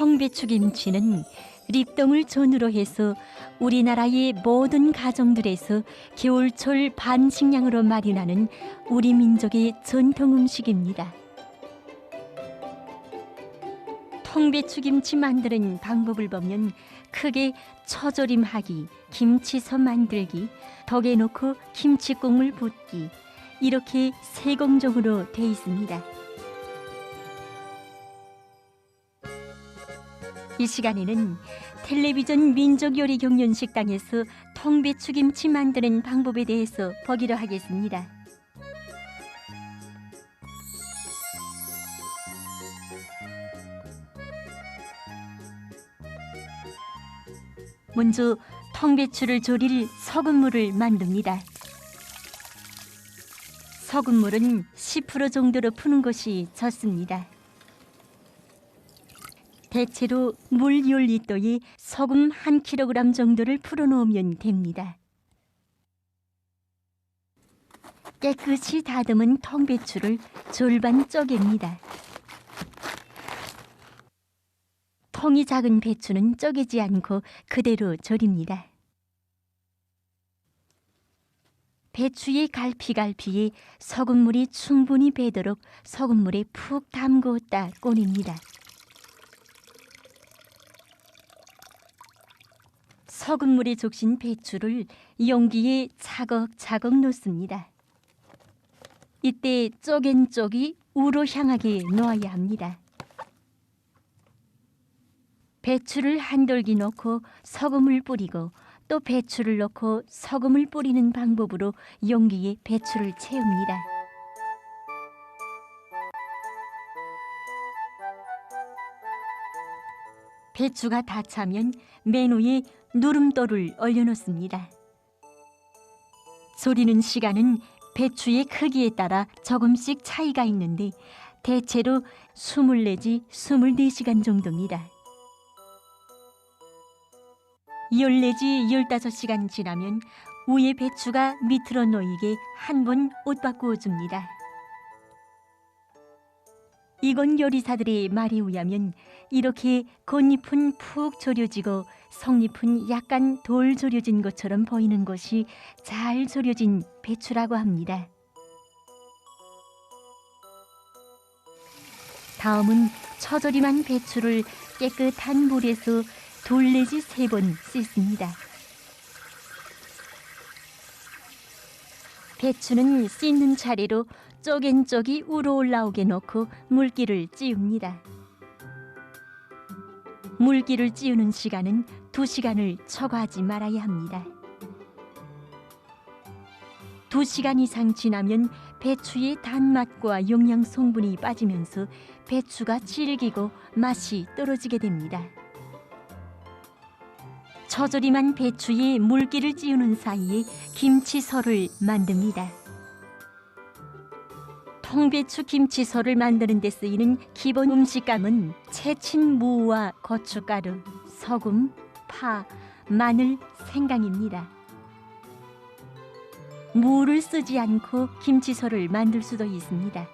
통배추 김치는 립동을 전으로 해서 우리나라의 모든 가정들에서 겨울철 반식량으로 마련하는 우리 민족의 전통 음식입니다. 통배추 김치 만드는 방법을 보면 크게 처조림하기, 김치서 만들기, 덕에 놓고 김치국물 붓기 이렇게 세 공정으로 돼 있습니다. 이 시간에는 텔레비전 민족 요리 경연 식당에서 통배추 김치 만드는 방법에 대해서 보기로 하겠습니다. 먼저 통배추를 졸일 소금물을 만듭니다. 소금물은 10% 정도로 푸는 것이 좋습니다. 대체로 물 10리터에 소금 1kg 정도를 풀어놓으면 됩니다. 깨끗이 다듬은 통배추를 절반 쪼갭니다. 통이 작은 배추는 쪼개지 않고 그대로 절입니다. 배추의 갈피갈피에 소금물이 충분히 배도록 소금물에 푹 담그었다 꺼냅니다. 소금물에 적신 배추를 용기에 차곡차곡 넣습니다. 이때 쪼갠 쪽이 우로 향하게 놓아야 합니다. 배추를 한 돌기 넣고 소금을 뿌리고 또 배추를 넣고 소금을 뿌리는 방법으로 용기에 배추를 채웁니다. 배추가 다 차면 맨 위에 누름돌을 올려놓습니다. 졸이는 시간은 배추의 크기에 따라 조금씩 차이가 있는데 대체로 20 내지 24시간 정도입니다. 10 내지 15시간 지나면 위에 배추가 밑으로 놓이게 한 번 옷 바꾸어 줍니다. 이건 요리사들의 말에 의하면 이렇게 겉잎은 푹 졸여지고 속잎은 약간 덜 졸여진 것처럼 보이는 것이 잘 졸여진 배추라고 합니다. 다음은 처절임한 배추를 깨끗한 물에서 둘 내지 세 번 씻습니다. 배추는 씻는 차례로 쪼갠 쪽이 우러 올라오게 넣고 물기를 찌웁니다. 물기를 찌우는 시간은 두 시간을 초과하지 말아야 합니다. 두 시간 이상 지나면 배추의 단맛과 영양 성분이 빠지면서 배추가 질기고 맛이 떨어지게 됩니다. 처절임한 배추에 물기를 찌우는 사이에 김치설을 만듭니다. 통배추 김치설을 만드는 데 쓰이는 기본 음식감은 채친 무와 고춧가루, 소금, 파, 마늘, 생강입니다. 무를 쓰지 않고 김치설을 만들 수도 있습니다.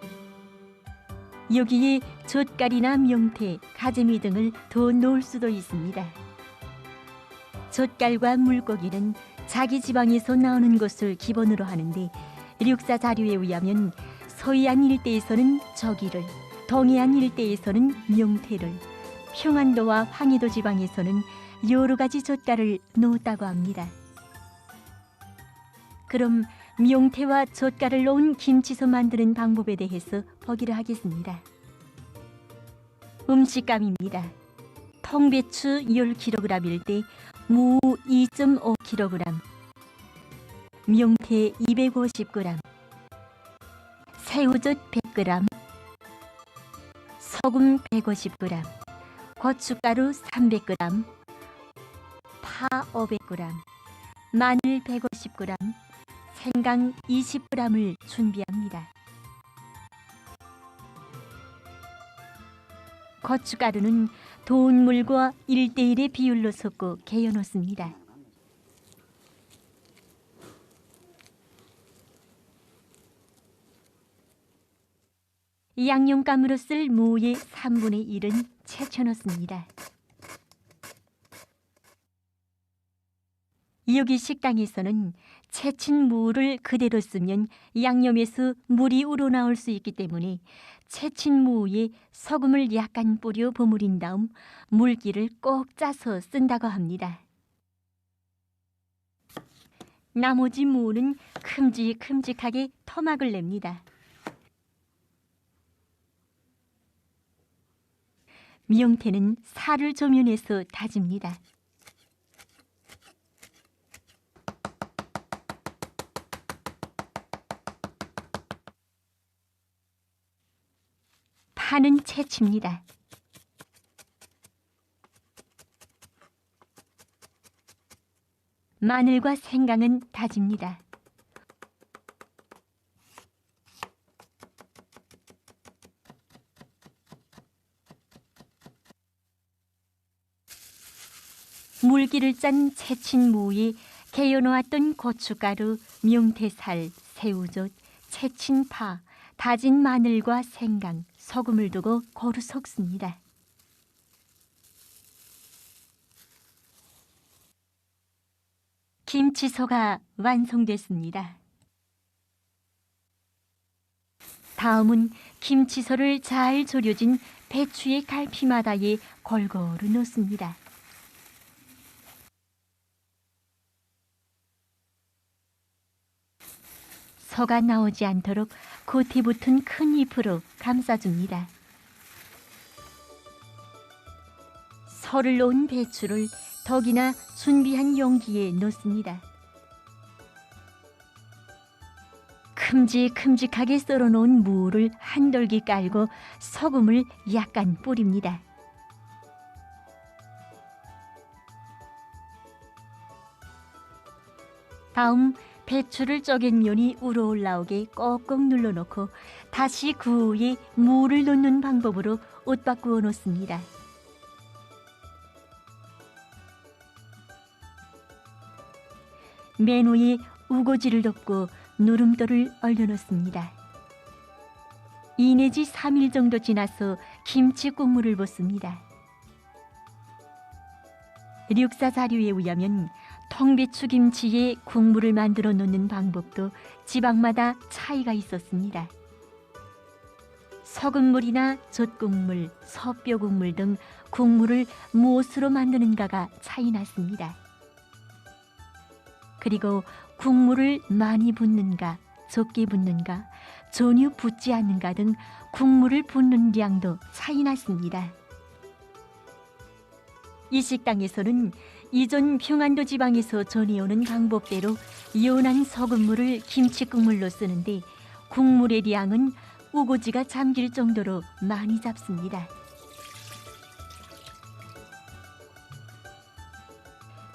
여기에 젓갈이나 명태, 가재미 등을 더 넣을 수도 있습니다. 젓갈과 물고기는 자기 지방에서 나오는 것을 기본으로 하는데 력사 자료에 의하면 서해안 일대에서는 저기를, 동해안 일대에서는 명태를, 평안도와 황해도 지방에서는 여러 가지 젓갈을 넣었다고 합니다. 그럼 명태와 젓갈을 넣은 김치소 만드는 방법에 대해서 보기로 하겠습니다. 음식감입니다. 통배추 10kg일 때 무 2.5kg, 명태 250g, 새우젓 100g, 소금 150g, 고춧가루 300g, 파 500g, 마늘 150g, 생강 20g을 준비합니다. 고춧가루는 더운 물과 1대1의 비율로 섞고 개어 놓습니다. 양념감으로 쓸 무의 3분의 1은 채쳐 넣습니다. 여기 식당에서는 채친 무를 그대로 쓰면 양념에서 물이 우러나올 수 있기 때문에 채친 무에 소금을 약간 뿌려 버무린 다음 물기를 꼭 짜서 쓴다고 합니다. 나머지 무는 큼직큼직하게 토막을 냅니다. 미용태는 살을 조면해서 다집니다. 파는 채칩니다. 마늘과 생강은 다집니다. 물기를 짠 채친 무에 개어놓았던 고춧가루, 명태살, 새우젓, 채친 파, 다진 마늘과 생강, 소금을 두고 고루 섞습니다. 김치소가 완성됐습니다. 다음은 김치소를 잘 졸여진 배추의 갈피마다에 골고루 넣습니다. 소가 나오지 않도록 겉에 붙은 큰 잎으로 감싸줍니다. 소를 놓은 배추를 덕이나 준비한 용기에 넣습니다. 큼직큼직하게 썰어놓은 무를 한 돌기 깔고 소금을 약간 뿌립니다. 다음 배추를 쪼갠 면이 우러 올라오게 꼭꼭 눌러놓고 다시 그 위에 무를 넣는 방법으로 옷 바꾸어 놓습니다. 맨 위에 우거지를 덮고 누름돌을 얼려놓습니다. 2 내지 3일 정도 지나서 김치 국물을 붓습니다. 력사 자료에 의하면 통배추 김치에 국물을 만들어 놓는 방법도 지방마다 차이가 있었습니다. 소금물이나 젖국물, 서뼈국물 등 국물을 무엇으로 만드는가가 차이 났습니다. 그리고 국물을 많이 붓는가, 적게 붓는가, 전혀 붓지 않는가 등 국물을 붓는 양도 차이 났습니다. 이 식당에서는 이전 평안도 지방에서 전해오는 방법대로 연한 소금물을 김치 국물로 쓰는데 국물의 양은 우고지가 잠길 정도로 많이 잡습니다.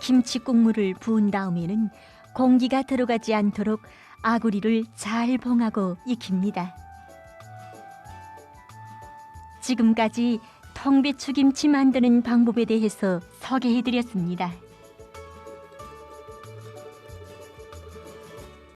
김치 국물을 부은 다음에는 공기가 들어가지 않도록 아구리를 잘 봉하고 익힙니다. 지금까지 통배추 김치 만드는 방법에 대해서 소개해드렸습니다.